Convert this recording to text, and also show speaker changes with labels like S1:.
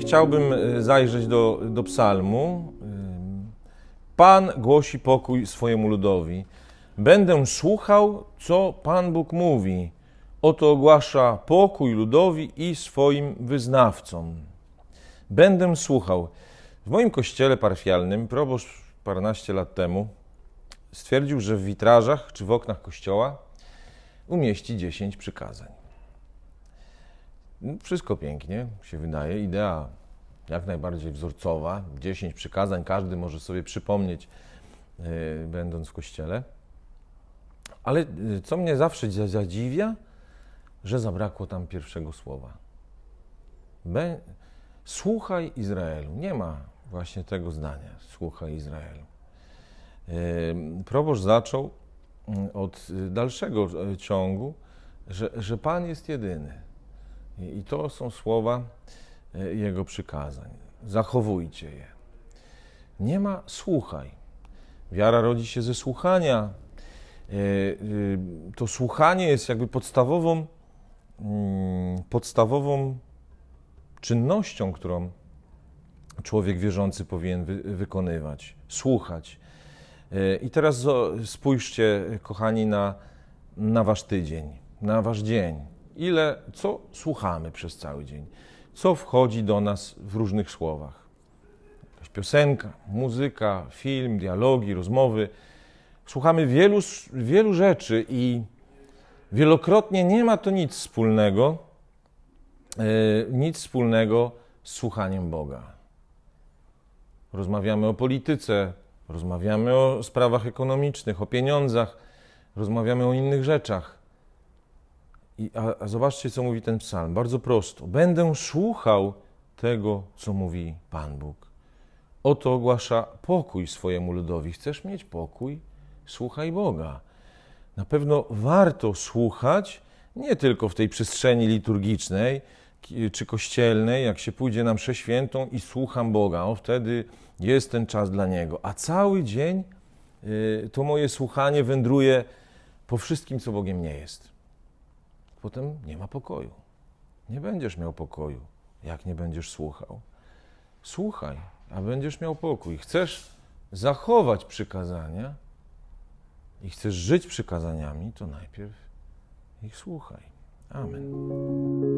S1: chciałbym e, zajrzeć do, do psalmu. Ym, Pan głosi pokój swojemu ludowi. Będę słuchał, co Pan Bóg mówi. Oto ogłasza pokój ludowi i swoim wyznawcom. Będę słuchał. W moim kościele parafialnym proboszcz paręnaście lat temu stwierdził, że w witrażach czy w oknach kościoła umieści 10 przykazań. No, Wszystko pięknie się wydaje, idea jak najbardziej wzorcowa. 10 przykazań każdy może sobie przypomnieć, yy, będąc w kościele. Ale yy, co mnie zawsze za- zadziwia, że zabrakło tam pierwszego słowa. Be- Słuchaj Izraelu. Nie ma właśnie tego zdania. Słuchaj Izraelu. Yy, Proboszcz zaczął mm, od dalszego e, ciągu, że, że Pan jest jedyny. I, to są słowa e, Jego przykazań. Zachowujcie je. Nie ma słuchaj. Wiara rodzi się ze słuchania. E, y, To słuchanie jest jakby podstawową, mm, podstawową czynnością, którą człowiek wierzący powinien wy, wykonywać. Słuchać. E, I teraz spójrzcie, kochani, na, na wasz tydzień, na wasz dzień. Ile, co słuchamy przez cały dzień? Co wchodzi do nas w różnych słowach? Jakaś piosenka, muzyka, film, dialogi, rozmowy. Słuchamy wielu, wielu rzeczy i wielokrotnie nie ma to nic wspólnego, e, nic wspólnego z słuchaniem Boga. Rozmawiamy o polityce, rozmawiamy o sprawach ekonomicznych, o pieniądzach, rozmawiamy o innych rzeczach. I, a, a zobaczcie, co mówi ten psalm. Bardzo prosto. Będę słuchał tego, co mówi Pan Bóg. Oto ogłasza pokój swojemu ludowi. Chcesz mieć pokój? Słuchaj Boga. Na pewno warto słuchać nie tylko w tej przestrzeni liturgicznej czy kościelnej, jak się pójdzie na mszę świętą i słucham Boga, o wtedy jest ten czas dla Niego. A cały dzień y, to moje słuchanie wędruje po wszystkim, co Bogiem nie jest. Potem nie ma pokoju. Nie będziesz miał pokoju, jak nie będziesz słuchał. Słuchaj, a będziesz miał pokój. Chcesz zachować przykazania i chcesz żyć przykazaniami, to najpierw ich słuchaj. Amen.